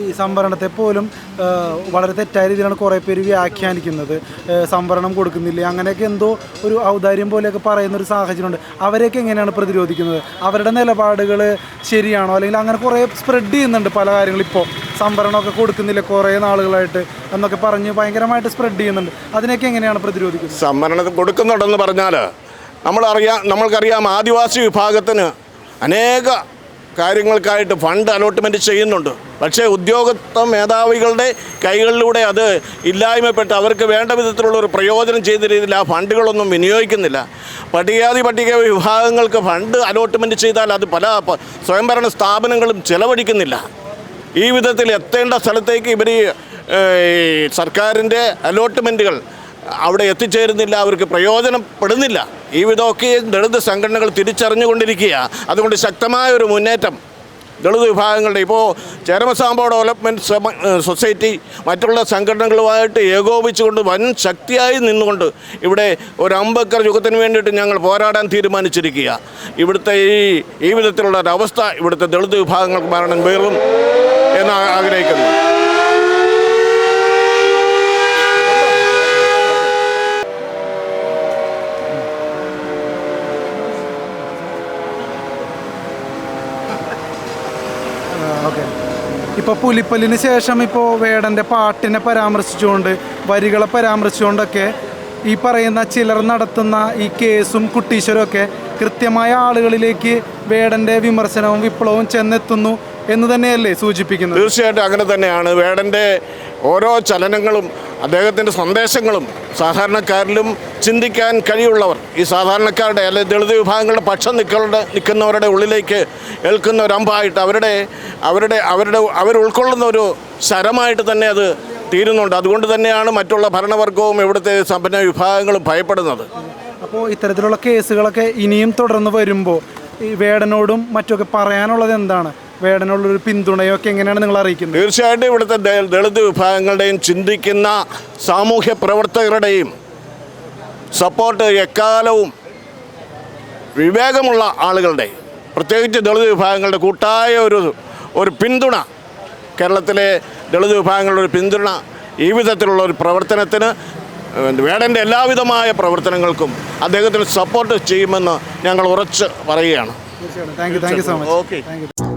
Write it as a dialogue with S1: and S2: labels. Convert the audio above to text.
S1: ഈ സംവരണത്തെ പോലും വളരെ തെറ്റായ രീതിയിലാണ് കുറേ പേര് വ്യാഖ്യാനിക്കുന്നത്. സംവരണം കൊടുക്കുന്നില്ല? അങ്ങനെയൊക്കെ എന്തോ ഒരു ഔദാര്യം പോലെയൊക്കെ പറയുന്ന ഒരു സാഹചര്യമുണ്ട്. അവരെയൊക്കെ എങ്ങനെയാണ് പ്രതിരോധിക്കുന്നത്? അവരുടെ നിലപാടുകൾ ശരിയാണോ? അല്ലെങ്കിൽ അങ്ങനെ കുറേ സ്പ്രെഡ് ചെയ്യുന്നുണ്ട് പല കാര്യങ്ങളും ഇപ്പോൾ സംവരണമൊക്കെ കൊടുക്കുന്നില്ല കുറേ നാളുകളായിട്ട് എന്നൊക്കെ പറഞ്ഞ് ഭയങ്കരമായിട്ട് സ്പ്രെഡ് ചെയ്യുന്നുണ്ട്. അതിനൊക്കെ എങ്ങനെയാണ് പ്രതിരോധിക്കുന്നത്?
S2: സംവരണം കൊടുക്കുന്നുണ്ടെന്ന് പറഞ്ഞാൽ നമ്മളറിയാം നമ്മൾക്കറിയാം ആദിവാസി വിഭാഗത്തിന് അനേക കാര്യങ്ങൾക്കായിട്ട് ഫണ്ട് അലോട്ട്മെന്റ് ചെയ്യുന്നുണ്ട്. പക്ഷേ ഉദ്യോഗസ്ഥ മേധാവികളുടെ കൈകളിലൂടെ അത് ഇല്ലായ്മപ്പെട്ട് അവർക്ക് വേണ്ട വിധത്തിലുള്ള ഒരു പ്രയോജനം ചെയ്ത രീതിയിൽ ആ ഫണ്ടുകളൊന്നും വിനിയോഗിക്കുന്നില്ല. പട്ടികാതി പട്ടിക വിഭാഗങ്ങൾക്ക് ഫണ്ട് അലോട്ട്മെന്റ് ചെയ്താൽ അത് പല സ്വയംഭരണ സ്ഥാപനങ്ങളും ചെലവഴിക്കുന്നില്ല. ഈ വിധത്തിൽ എത്തേണ്ട സ്ഥലത്തേക്ക് ഇവർ സർക്കാരിന്റെ അലോട്ട്മെന്റുകൾ അവിടെ എത്തിച്ചേരുന്നില്ല. അവർക്ക് പ്രയോജനപ്പെടുന്നില്ല. ഈ വിധമൊക്കെ ദളിത് സംഘടനകൾ തിരിച്ചറിഞ്ഞുകൊണ്ടിരിക്കുക. അതുകൊണ്ട് ശക്തമായ ഒരു മുന്നേറ്റം ദളിത് വിഭാഗങ്ങളുടെ ഇപ്പോൾ ചേരമസാമ്പോ ഡെവലപ്മെന്റ് സൊസൈറ്റി മറ്റുള്ള സംഘടനകളുമായിട്ട് ഏകോപിച്ചുകൊണ്ട് വൻ ശക്തിയായി നിന്നുകൊണ്ട് ഇവിടെ ഒരു അമ്പക്കർ യുഗത്തിന് വേണ്ടിയിട്ട് ഞങ്ങൾ പോരാടാൻ തീരുമാനിച്ചിരിക്കുക. ഇവിടുത്തെ ഈ ഈ വിധത്തിലുള്ള ഒരവസ്ഥ ഇവിടുത്തെ ദളിത് വിഭാഗങ്ങൾക്ക് മരണം വേറും എന്ന് ആഗ്രഹിക്കുന്നു.
S1: ഓക്കെ. ഇപ്പോൾ പുലിപ്പല്ലിന് ശേഷം ഇപ്പോൾ വേടന്റെ പാട്ടിനെ പരാമർശിച്ചുകൊണ്ട് വരികളെ പരാമർശിച്ചുകൊണ്ടൊക്കെ ഈ പറയുന്ന ചിലർ നടത്തുന്ന ഈ കേസും കുട്ടീശ്വരും ഒക്കെ കൃത്യമായ ആളുകളിലേക്ക് വേടന്റെ വിമർശനവും വിപ്ലവവും ചെന്നെത്തുന്നു എന്ന് തന്നെയല്ലേ സൂചിപ്പിക്കുന്നത്?
S2: തീർച്ചയായിട്ടും അങ്ങനെ തന്നെയാണ്. വേടന്റെ ഓരോ ചലനങ്ങളും അദ്ദേഹത്തിന്റെ സന്ദേശങ്ങളും സാധാരണക്കാരിലും ചിന്തിക്കാൻ കഴിവുള്ളവർ ഈ സാധാരണക്കാരുടെ അല്ലെ ദളിത് വിഭാഗങ്ങളുടെ പക്ഷം നിൽക്കളുടെ നിൽക്കുന്നവരുടെ ഉള്ളിലേക്ക് ഏൽക്കുന്ന ഒരു അമ്പായിട്ട് അവരുടെ അവരുടെ അവരുടെ അവർ ഉൾക്കൊള്ളുന്ന ഒരു ശരമായിട്ട് തന്നെ അത് തീരുന്നുണ്ട്. അതുകൊണ്ട് തന്നെയാണ് മറ്റുള്ള ഭരണവർഗവും ഇവിടുത്തെ സമ്പന്ന വിഭാഗങ്ങളും ഭയപ്പെടുന്നത്.
S1: അപ്പോൾ ഇത്തരത്തിലുള്ള കേസുകളൊക്കെ ഇനിയും തുടർന്ന് വരുമ്പോൾ ഈ വേടനോടും മറ്റൊക്കെ പറയാനുള്ളത് എന്താണ്? വേടനോടുള്ളൊരു പിന്തുണയോ ഒക്കെ എങ്ങനെയാണ് നിങ്ങൾ അറിയിക്കുന്നത്?
S2: തീർച്ചയായിട്ടും ഇവിടുത്തെ ദളിത് വിഭാഗങ്ങളുടെയും ചിന്തിക്കുന്ന സാമൂഹ്യ പ്രവർത്തകരുടെയും സപ്പോർട്ട് എക്കാലവും വിവേകമുള്ള ആളുകളുടെ പ്രത്യേകിച്ച് ദളിത് വിഭാഗങ്ങളുടെ കൂട്ടായ ഒരു ഒരു പിന്തുണ. കേരളത്തിലെ ദളിത് വിഭാഗങ്ങളുടെ ഒരു പിന്തുണ ഈ വിധത്തിലുള്ള ഒരു പ്രവർത്തനത്തിന് വേടന്റെ എല്ലാവിധമായ പ്രവർത്തനങ്ങൾക്കും അദ്ദേഹത്തിന് സപ്പോർട്ട് ചെയ്യുമെന്ന് ഞങ്ങൾ ഉറച്ച് പറയുകയാണ്.
S1: Thank you thank you so much
S2: okay.
S1: Thank you